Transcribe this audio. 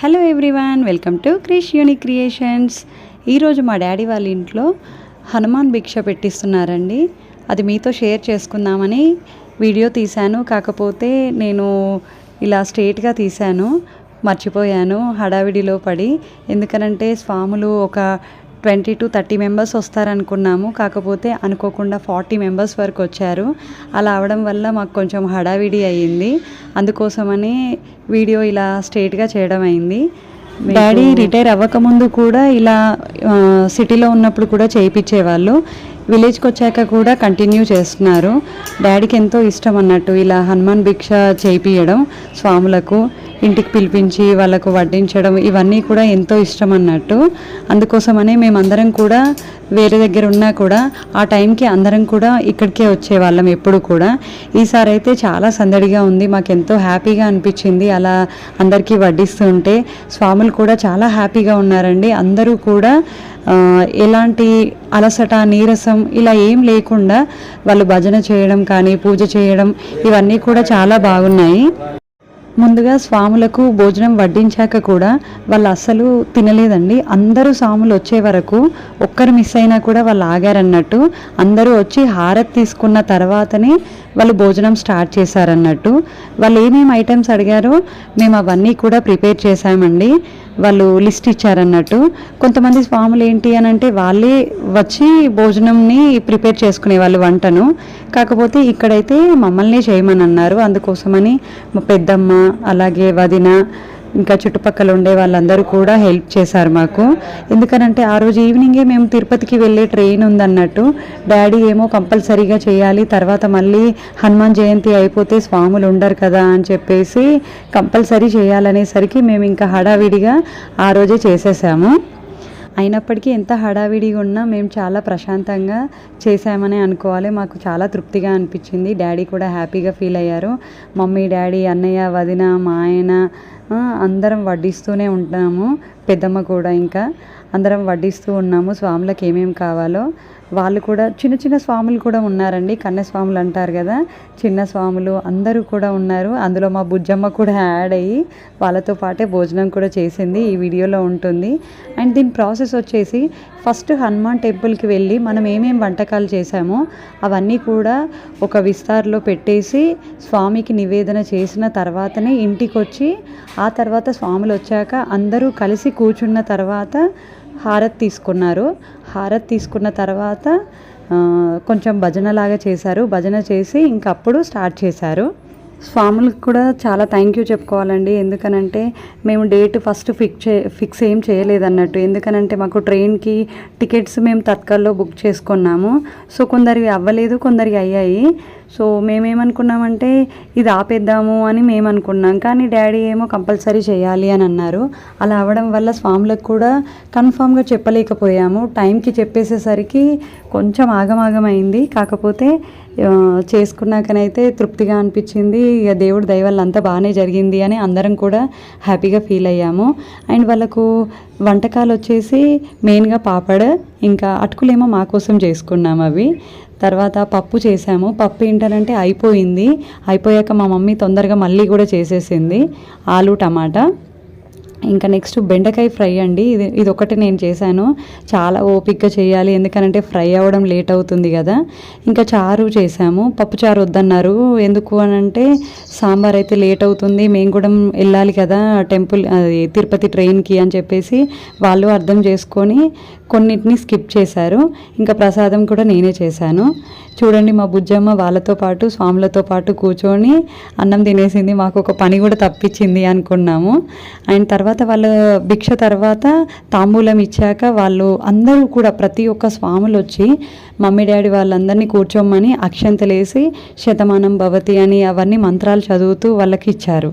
Hello everyone welcome to Krish unique creations ఈరోజు మా daddy వాళ్ళ ఇంట్లో హనుమాన్ భిక్ష పెట్టిస్తున్నారండి. అది మీతో షేర్ చేసుకుందామని వీడియో తీశాను. కాకపోతే నేను ఇలా స్ట్రేట్గా తీశాను. మర్చిపోయాను హడావిడిలో పడి. ఎందుకనంటే స్వాములు ఒక ట్వంటీ టు థర్టీ మెంబర్స్ వస్తారనుకున్నాము. కాకపోతే అనుకోకుండా ఫార్టీ మెంబర్స్ వరకు వచ్చారు. అలా అవడం వల్ల మాకు కొంచెం హడావిడి అయ్యింది. అందుకోసమని వీడియో ఇలా స్ట్రేట్గా చేయడం అయింది. డాడీ రిటైర్ అవ్వకముందు కూడా ఇలా సిటీలో ఉన్నప్పుడు కూడా చేయించేవాళ్ళు విలేజ్కి వచ్చాక కూడా కంటిన్యూ చేస్తున్నారు. డాడీకి ఎంతో ఇష్టం అన్నట్టు ఇలా హనుమాన్ భిక్ష చేయించడం స్వాములకు. ఇంటికి పిలిపించి వాళ్ళకు వడ్డించడం ఇవన్నీ కూడా ఎంతో ఇష్టం అన్నట్టు. అందుకోసమనే మేమందరం కూడా వేరే దగ్గర ఉన్నా కూడా ఆ టైంకి అందరం కూడా ఇక్కడికే వచ్చేవాళ్ళం ఎప్పుడు కూడా. ఈసారి అయితే చాలా సందడిగా ఉంది. మాకు ఎంతో హ్యాపీగా అనిపించింది అలా అందరికీ వడ్డిస్తూ ఉంటే స్వాములు కూడా చాలా హ్యాపీగా ఉన్నారండి. అందరూ కూడా ఎలాంటి అలసట నీరసం ఇలా ఏం లేకుండా వాళ్ళు భజన చేయడం కానీ పూజ చేయడం ఇవన్నీ కూడా చాలా బాగున్నాయి. ముందుగా స్వాములకు భోజనం వడ్డించాక కూడా వాళ్ళు అస్సలు తినలేదండి. అందరూ స్వాములు వచ్చే వరకు ఒక్కరు మిస్ అయినా కూడా వాళ్ళు ఆగారన్నట్టు అందరూ వచ్చి హారతి తీసుకున్న తర్వాతనే వాళ్ళు భోజనం స్టార్ట్ చేశారన్నట్టు. వాళ్ళు ఏమేమి ఐటమ్స్ అడిగారో మేము అవన్నీ కూడా ప్రిపేర్ చేశామండి. వాళ్ళు లిస్ట్ ఇచ్చారన్నట్టు. కొంతమంది స్వాములు ఏంటి అని అంటే వాళ్ళే వచ్చి భోజనంని ప్రిపేర్ చేసుకునే వాళ్ళు వంటను. కాకపోతే ఇక్కడైతే మమ్మల్ని చేయమని అన్నారు. అందుకోసమని మా పెద్దమ్మ అలాగే వదిన ఇంకా చుట్టుపక్కల ఉండే వాళ్ళందరూ కూడా హెల్ప్ చేశారు మాకు. ఎందుకనంటే ఆ రోజు ఈవినింగే మేము తిరుపతికి వెళ్ళే ట్రైన్ ఉందన్నట్టు. డాడీ ఏమో కంపల్సరీగా చేయాలి తర్వాత మళ్ళీ హనుమాన్ జయంతి అయిపోతే స్వాములు ఉండరు కదా అని చెప్పేసి కంపల్సరీ చేయాలనేసరికి మేము ఇంకా హడావిడిగా ఆ రోజే చేసేసాము. అయినప్పటికీ ఎంత హడావిడిగా ఉన్నా మేము చాలా ప్రశాంతంగా చేసామని అనుకోవాలి. మాకు చాలా తృప్తిగా అనిపించింది. డాడీ కూడా హ్యాపీగా ఫీల్ అయ్యారు. మమ్మీ డాడీ అన్నయ్య వదిన మా ఆయన అందరం వడ్డిస్తూనే ఉంటాము పెద్దమ్మ కూడా ఇంకా అందరం వడ్డిస్తూ ఉన్నాము. స్వాములకు ఏమేమి కావాలో వాళ్ళు కూడా చిన్న చిన్న స్వాములు కూడా ఉన్నారండి. కన్య స్వాములు అంటారు కదా. చిన్న స్వాములు అందరూ కూడా ఉన్నారు. అందులో మా బుజ్జమ్మ కూడా యాడ్ అయ్యి వాళ్ళతో పాటే భోజనం కూడా చేసింది. ఈ వీడియోలో ఉంటుంది. అండ్ దీని ప్రాసెస్ వచ్చేసి ఫస్ట్ హనుమాన్ టెంపుల్కి వెళ్ళి మనం ఏమేమి వంటకాలు చేసామో అవన్నీ కూడా ఒక విస్తార్లో పెట్టేసి స్వామికి నివేదన చేసిన తర్వాతనే ఇంటికి వచ్చి ఆ తర్వాత స్వాములు వచ్చాక అందరూ కలిసి కూర్చున్న తర్వాత హారతి తీసుకున్నారు. హారతి తీసుకున్న తర్వాత కొంచెం భజనలాగా చేశారు. భజన చేసి ఇంక అప్పుడు స్టార్ట్ చేశారు. స్వాములకు కూడా చాలా థ్యాంక్ యూ చెప్పుకోవాలండి. ఎందుకనంటే మేము డేట్ ఫస్ట్ ఫిక్స్ చే ఫిక్స్ ఏం చేయలేదన్నట్టు. ఎందుకనంటే మాకు ట్రైన్కి టికెట్స్ మేము తత్కాల్లో బుక్ చేసుకున్నాము. సో కొందరివి అవ్వలేదు కొందరికి అయ్యాయి. సో మేమేమనుకున్నామంటే ఇది ఆపేద్దాము అని మేము అనుకున్నాం కానీ డాడీ ఏమో కంపల్సరీ చేయాలి అని అన్నారు. అలా అవ్వడం వల్ల స్వాములకు కూడా కన్ఫామ్గా చెప్పలేకపోయాము. టైంకి చెప్పేసేసరికి కొంచెం ఆగమాగమైంది. కాకపోతే చేసుకున్నాకనైతే తృప్తిగా అనిపించింది. ఇక దేవుడు దయవల్ల అంతా బాగానే జరిగింది అని అందరం కూడా హ్యాపీగా ఫీల్ అయ్యాము. అండ్ వాళ్ళకు వంటకాలు వచ్చేసి మెయిన్గా పాపడ్ ఇంకా అటుకులేమో మా కోసం చేసుకున్నాము అవి. తర్వాత పప్పు చేసాము. పప్పు ఏంటనంటే అయిపోయింది. అయిపోయాక మా మమ్మీ తొందరగా మళ్ళీ కూడా చేసేసింది. ఆలు టమాటా. ఇంకా నెక్స్ట్ బెండకాయ ఫ్రై అండి. ఇది ఇది ఒకటి నేను చేశాను. చాలా ఓపిక్గా చేయాలి ఎందుకనంటే ఫ్రై అవ్వడం లేట్ అవుతుంది కదా. ఇంకా చారు చేసాము పప్పు చారు వద్దన్నారు. ఎందుకు అని అంటే సాంబార్ అయితే లేట్ అవుతుంది. మేము కూడా వెళ్ళాలి కదా టెంపుల్ అది తిరుపతి ట్రైన్కి అని చెప్పేసి వాళ్ళు అర్థం చేసుకొని కొన్నిటిని స్కిప్ చేశారు. ఇంకా ప్రసాదం కూడా నేనే చేశాను. చూడండి మా బుజ్జమ్మ వాళ్ళతో పాటు స్వాములతో పాటు కూర్చొని అన్నం తినేసింది. మాకు ఒక పని కూడా తప్పించింది అనుకున్నాము. అండ్ తర్వాత వాళ్ళ భిక్ష తర్వాత తాంబూలం ఇచ్చాక వాళ్ళు అందరూ కూడా ప్రతి ఒక్క స్వాములు వచ్చి మమ్మీ డాడీ వాళ్ళందరినీ కూర్చోమని అక్షంతలేసి శతమానం భవతి అని అవన్నీ మంత్రాలు చదువుతూ వాళ్ళకి ఇచ్చారు.